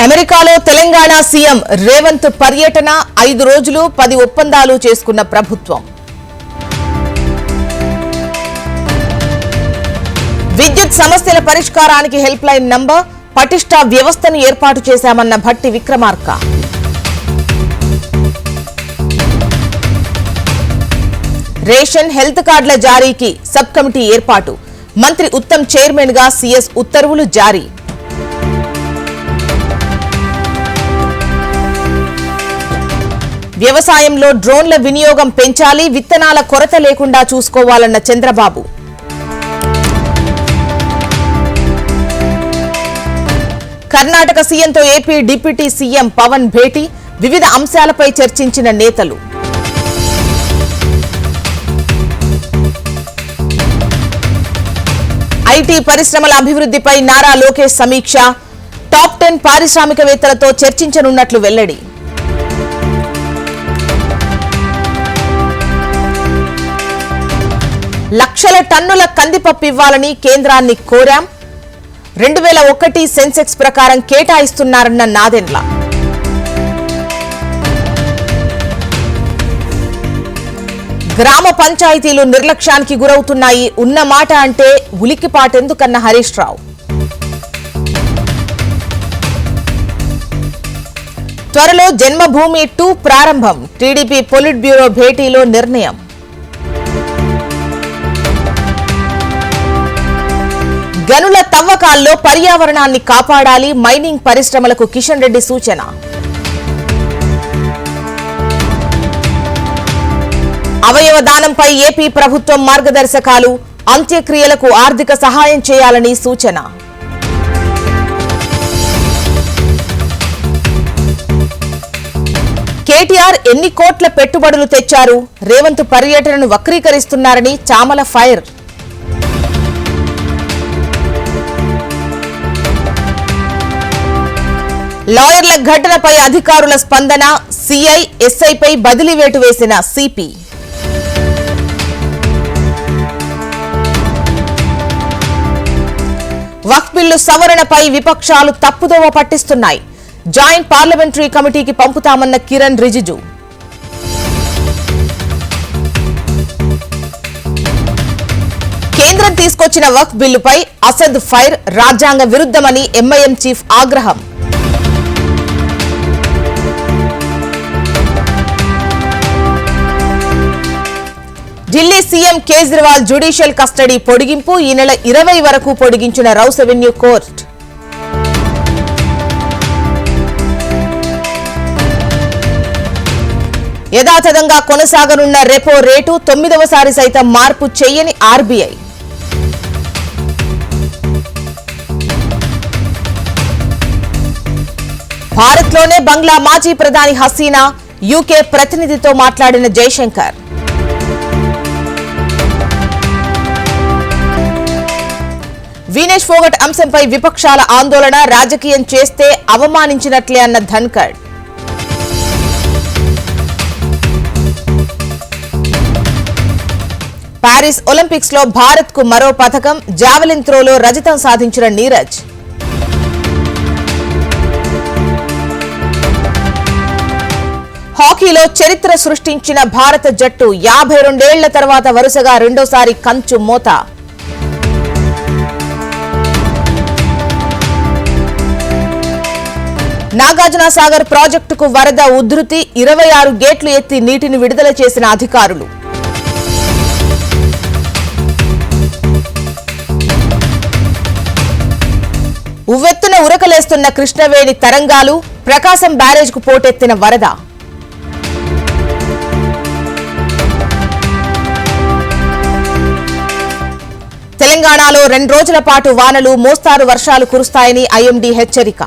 అమెరికాలో తెలంగాణ సీఎం రేవంత్ పర్యటన ఐదు రోజులు పది ఒప్పందాలు చేసుకున్న ప్రభుత్వం. విద్యుత్ సమస్యల పరిష్కారానికి హెల్ప్ లైన్ నంబర్ పటిష్ట వ్యవస్థను ఏర్పాటు చేశామన్న భట్టి విక్రమార్క. రేషన్ హెల్త్ కార్డుల జారీకి సబ్ కమిటీ ఏర్పాటు. మంత్రి ఉత్తమ్ చైర్మన్గా సీఎస్ ఉత్తర్వులు జారీ. వ్యవసాయంలో డ్రోన్ల వినియోగం పెంచాలి విత్తనాల కొరత లేకుండా చూసుకోవాలన్న చంద్రబాబు. కర్ణాటక సీఎంతో ఏపీ డిప్యూటీ సీఎం పవన్ భేటీ వివిధ అంశాలపై చర్చించిన నేతలు. ఐటీ పరిశ్రమల అభివృద్ధిపై నారా లోకేష్ సమీక్ష టాప్ టెన్ పారిశ్రామికవేత్తలతో చర్చించనున్నట్లు వెల్లడి. లక్షల టన్నుల కందిపప్పు ఇవ్వాలని కేంద్రాన్ని కోరాం. రెండు వేల ఒకటి సెన్సెక్స్ ప్రకారం కేటాయిస్తున్నారన్న నాదెండ్ల. గ్రామ పంచాయతీలు నిర్లక్ష్యానికి గురవుతున్నాయి. ఉన్న మాట అంటే ఉలిక్కిపాటెందుకన్న హరీష్ రావు. త్వరలో జన్మభూమి టూ ప్రారంభం. టీడీపీ పొలిట్ బ్యూరో భేటీలో నిర్ణయం. గనుల తవ్వకాల్లో పర్యావరణాన్ని కాపాడాలి మైనింగ్ పరిశ్రమలకు కిషన్ రెడ్డి సూచన. అవయవ దానంపై ఏపీ ప్రభుత్వం మార్గదర్శకాలు అంత్యక్రియలకు ఆర్థిక సహాయం చేయాలని సూచన. కేటీఆర్ ఎన్ని కోట్ల పెట్టుబడులు తెచ్చారు? రేవంత్ పర్యటనను వక్రీకరిస్తున్నారని చామల ఫైర్. లాయర్ల ఘటనపై అధికారుల స్పందన సిఐ ఎస్ఐపై బదిలీ వేటు వేసిన సిపి. వక్ఫ్ బిల్లు సవరణపై విపక్షాలు తప్పుదోవ పట్టిస్తున్నాయి. జాయింట్ పార్లమెంటరీ కమిటీకి పంపుతామన్న కిరణ్ రిజిజు. కేంద్రం తీసుకొచ్చిన వక్ఫ్ బిల్లుపై అసద్ ఫైర్ రాజ్యాంగ విరుద్ధమని ఎంఐఎం చీఫ్ ఆగ్రహం. Delhi CM Kejriwal judicial custody పొడిగింపు ఈ నెల ఇరవై వరకు పొడిగించిన రౌస్ అవెన్యూ కోర్టు. యథాతథంగా కొనసాగనున్న రెపో రేటు తొమ్మిదవసారి సైతం మార్పు చేయని ఆర్బీఐ. భారత్లోనే బంగ్లా మాజీ ప్రధాని హసీనా యూకే ప్రతినిధితో మాట్లాడిన జైశంకర్ వీనేష్ ఫోగట్ అంశంపై విపక్షాల ఆందోళన రాజకీయం చేస్తే అవమానించినట్లే అన్న ధన్కర్. పారిస్ ఒలింపిక్స్లో భారత్కు మరో పథకం జావెలిన్ త్రోలో రజతం సాధించిన నీరజ్. హాకీలో చరిత్ర సృష్టించిన భారత జట్టు యాభై రెండేళ్ళ తర్వాత వరుసగా రెండోసారి కంచు మోత. నాగార్జున సాగర్ ప్రాజెక్టుకు వరద ఉధృతి ఇరవై ఆరు గేట్లు ఎత్తి నీటిని విడుదల చేసిన అధికారులు. ఉవ్వెత్తున ఉరకలేస్తున్న కృష్ణవేణి తరంగాలు ప్రకాశం బ్యారేజ్కు పోటెత్తిన వరద. తెలంగాణలో రెండు రోజుల పాటు వానలు మోస్తారు వర్షాలు కురుస్తాయని ఐఎండీ హెచ్చరిక.